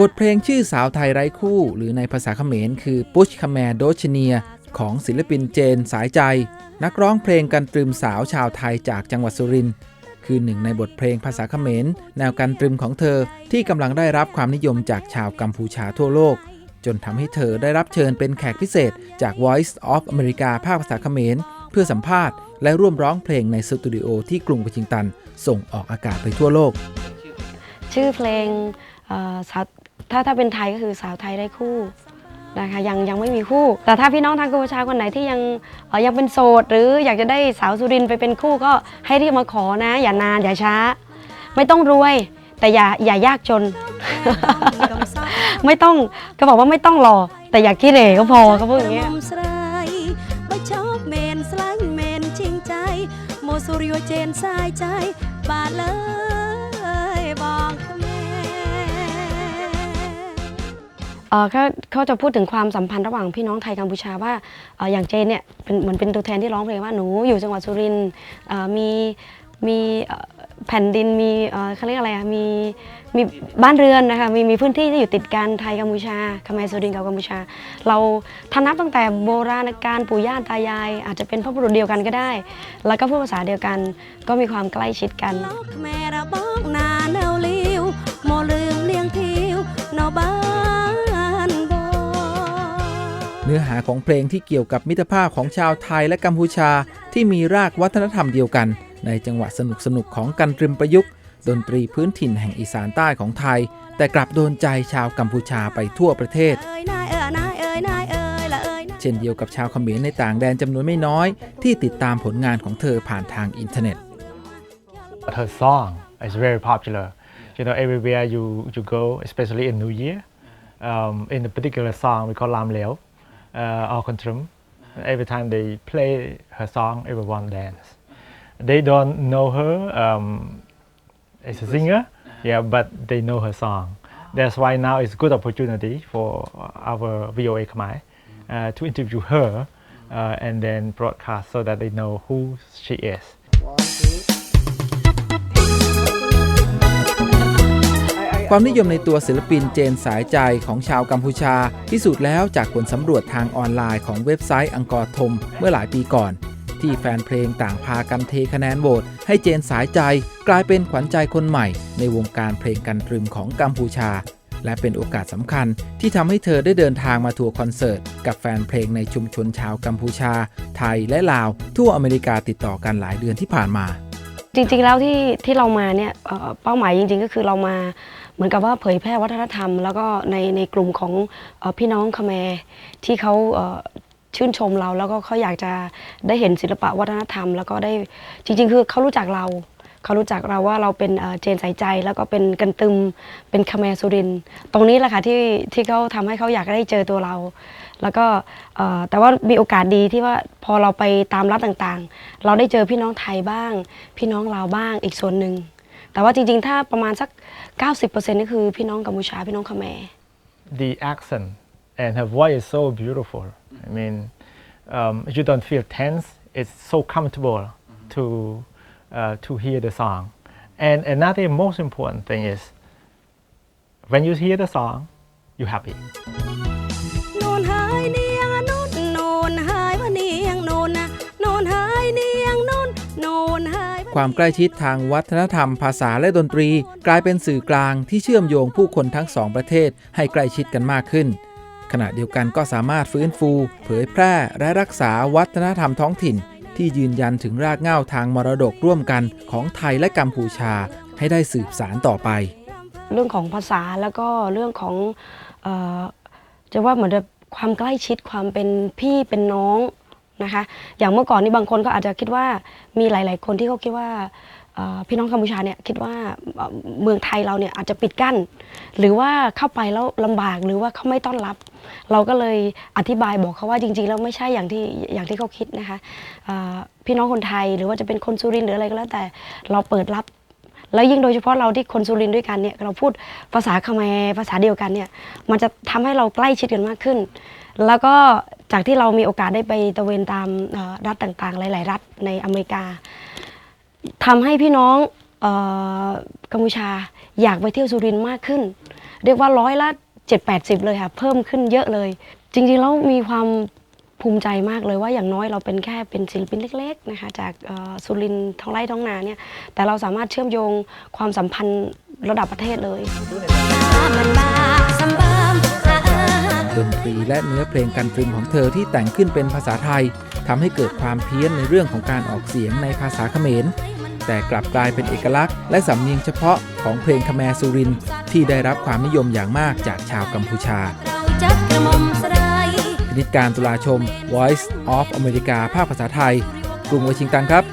บทเพลงชื่อสาวไทยไร้คู่ หรือในภาษาเขมรคือปุชคแมโดชเนีย ของศิลปินเจนสายใจ นักร้องเพลงกันตรึมสาวชาวไทยจากจังหวัดสุรินทร์คือหนึ่งในบทเพลงภาษาเขมรแนวกันตรึมของเธอที่กำลังได้รับความนิยมจากชาวกัมพูชาทั่วโลก จนทำให้เธอได้รับเชิญเป็นแขกพิเศษจาก Voice of America ภาคภาษาเขมรเพื่อสัมภาษณ์และร่วมร้องเพลงในสตูดิโอที่กรุงวอชิงตัน ส่งออกอากาศไปทั่วโลก ชื่อเพลงถ้าถ้าเป็นไทยก็คือสาวไทยได้คู่นะคะยังยังไม่มีคู่ แต่ถ้าพี่น้องทางกัมพูชาคนไหนที่ยังยังเป็นโสด หรืออยากจะได้สาวสุรินไปเป็นคู่ก็ให้รีบมาขอนะ อย่านานอย่าช้า ไม่ต้องรวย แต่อย่าอย่ายากจน ไม่ต้องก็บอกว่าไม่ต้องรอ แต่อยากขี้เหร่ก็พอเขาพูดอย่างเงี้ยโมสุริโอเจนสายใจบาเลย เขาเขาจะพูดถึงความสัมพันธ์ระหว่างพี่น้องไทยกัมพูชาว่าอย่างเจนเนี่ยเป็นเหมือนเป็นตัวแทนที่ร้องเพลงว่าหนูอยู่จังหวัดสุรินมีมีแผ่นดินมีเขาเรียกอะไรมีมีบ้านเรือนนะคะมีมีพื้นที่ที่อยู่ติดกันไทยกัมพูชาคมายสุรินทกับกัมพูชา เราถ้านับตั้งแต่โบราณการปู่ย่าตายาย อาจจะเป็นพ่อบุรุษเดียวกันก็ได้ แล้วก็พูดภาษาเดียวกันก็มีความใกล้ชิดกันแม่ระบอกนา ของเพลงที่เกี่ยวกับมิตรภาพของชาวไทยและกัมพูชา ที่มีรากวัฒนธรรมเดียวกัน ในจังหวะสนุกสนุกของกันริมประยุกต์ ดนตรีพื้นถิ่นแห่งอีสานใต้ของไทย แต่กลับโดนใจชาวกัมพูชาไปทั่วประเทศ เช่นเดียวกับชาวเขมรในต่างแดนจำนวนไม่น้อย ที่ติดตามผลงานของเธอผ่านทางอินเทอร์เน็ต Her song is very popular you know everywhere you you go especially in New Year um, in the particular song we call Lam Leo uh, or every time they play her song, everyone dance. They don't know her um, as a singer, yeah, but they know her song. That's why now it's good opportunity for our VOA Khmer uh, to interview her uh, and then broadcast so that they know who she is. ความนิยมในตัวศิลปินเจนสายใจของชาวกัมพูชา พิสูจน์แล้วจากผลสำรวจทางออนไลน์ของเว็บไซต์อังกอร์ทมเมื่อหลายปีก่อน ที่แฟนเพลงต่างพากันเทคะแนนโหวตให้เจนสายใจกลายเป็นขวัญใจคนใหม่ ในวงการเพลงกันตรึมของกัมพูชา และเป็นโอกาสสำคัญที่ทำให้เธอได้เดินทางมาทัวร์คอนเสิร์ต กับแฟนเพลงในชุมชนชาวกัมพูชา ไทยและลาว ทั่วอเมริกาติดต่อกันหลายเดือนที่ผ่านมาจริงๆ แล้วที่ที่เรามาเนี่ยเอ่อเป้าหมายจริง ๆ ก็คือเรามา เหมือนกับว่าเผยแพร่วัฒนธรรม แล้วก็ในในกลุ่มของอพี่น้องคแมร์ที่เขาชื่นชมเราแล้วก็เขาอยากจะได้เห็นศิลปะวัฒนธรรม แล้วก็ได้จริง ๆ คือเขารู้จักเราเขารู้จักเราว่าเราเป็นเจนสายใจ แล้วก็เป็นกันตึมเป็นคแมร์สุริน ตรงนี้แหละค่ะที่ที่เขาทำให้เขาอยากได้เจอตัวเรา แล้วก็แต่ว่ามีโอกาสดีที่ว่าพอเราไปตามรัฐต่างๆ เราได้เจอพี่น้องไทยบ้าง พี่น้องลาวบ้างอีกส่วนหนึ่ง แต่ว่าจริงๆ ถ้าประมาณสัก 90%นี่คือพี่น้องกัมพูชาพี่น้องคแมร the accent and her voice is so beautiful. I mean, um, you don't feel tense. It's so comfortable to uh, to hear the song. And another most important thing is when you hear the song, you're happy. ความใกล้ชิดทางวัฒนธรรม ภาษาและดนตรี กลายเป็นสื่อกลางที่เชื่อมโยงผู้คนทั้งสองประเทศให้ใกล้ชิดกันมากขึ้น ขณะเดียวกันก็สามารถฟื้นฟู เผยแพร่และรักษาวัฒนธรรมท้องถิ่น ที่ยืนยันถึงรากเหง้าทางมรดกร่วมกันของไทยและกัมพูชา ให้ได้สืบสารต่อไป เรื่องของภาษาแล้วก็เรื่องของออจะว่าเหมือนความใกล้ชิดความเป็นพี่เป็นน้อง นะคะ อย่างเมื่อก่อนนี่บางคนก็อาจจะคิดว่ามีหลาย ๆ คนที่เขาคิดว่าพี่น้องกัมพูชาเนี่ยคิดว่าเมืองไทยเราเนี่ยอาจจะปิดกั้น หรือว่าเข้าไปแล้วลำบากหรือว่าเขาไม่ต้อนรับ เราก็เลยอธิบายบอกเขาว่าจริง ๆ แล้วไม่ใช่อย่างที่อย่างที่เขาคิดนะคะพี่น้องคนไทยหรือว่าจะเป็นคนสุรินหรืออะไรก็แล้วแต่เราเปิดรับแล้วยิ่งโดยเฉพาะเราที่คนสุรินทร์ด้วยกันเนี่ยเราพูดภาษาคแมรภาษาเดียวกันเนี่ยมันจะทำให้เราใกล้ชิดกันมากขึ้น แล้วก็ จากที่เรามีโอกาสได้ไปตระเวนตามรัฐต่างๆ หลาย ๆ รัฐในอเมริกาทำให้พี่น้องออกัมพูชาอยากไปเที่ยวสุรินทร์มากขึ้น เรียกว่าร้อยละ 7-80 เลยค่ะ เพิ่มขึ้นเยอะเลย จริงๆแล้วมีความภูมิใจมากเลยว่าอย่างน้อยเราเป็นแค่เป็นศิลปินเล็ก ๆ นะคะ จากสุรินทร์ท้องไร่ท้องนาเนี่ย แต่เราสามารถเชื่อมโยงความสัมพันธ์ระดับประเทศเลย ดนตรีและเนื้อเพลงกันตรึมของเธอที่แต่งขึ้นเป็นภาษาไทยทำให้เกิดความเพี้ยนในเรื่องของการออกเสียงในภาษาเขมร แต่กลับกลายเป็นเอกลักษณ์ และสำเนียงเฉพาะของเพลงคแมสุรินทร์ที่ได้รับความนิยมอย่างมากจากชาวกัมพูชาเราจักกระหม่อมสลายพินิจการตุลาชม Voice of America ภาคภาษาไทย กรุงวอชิงตันครับ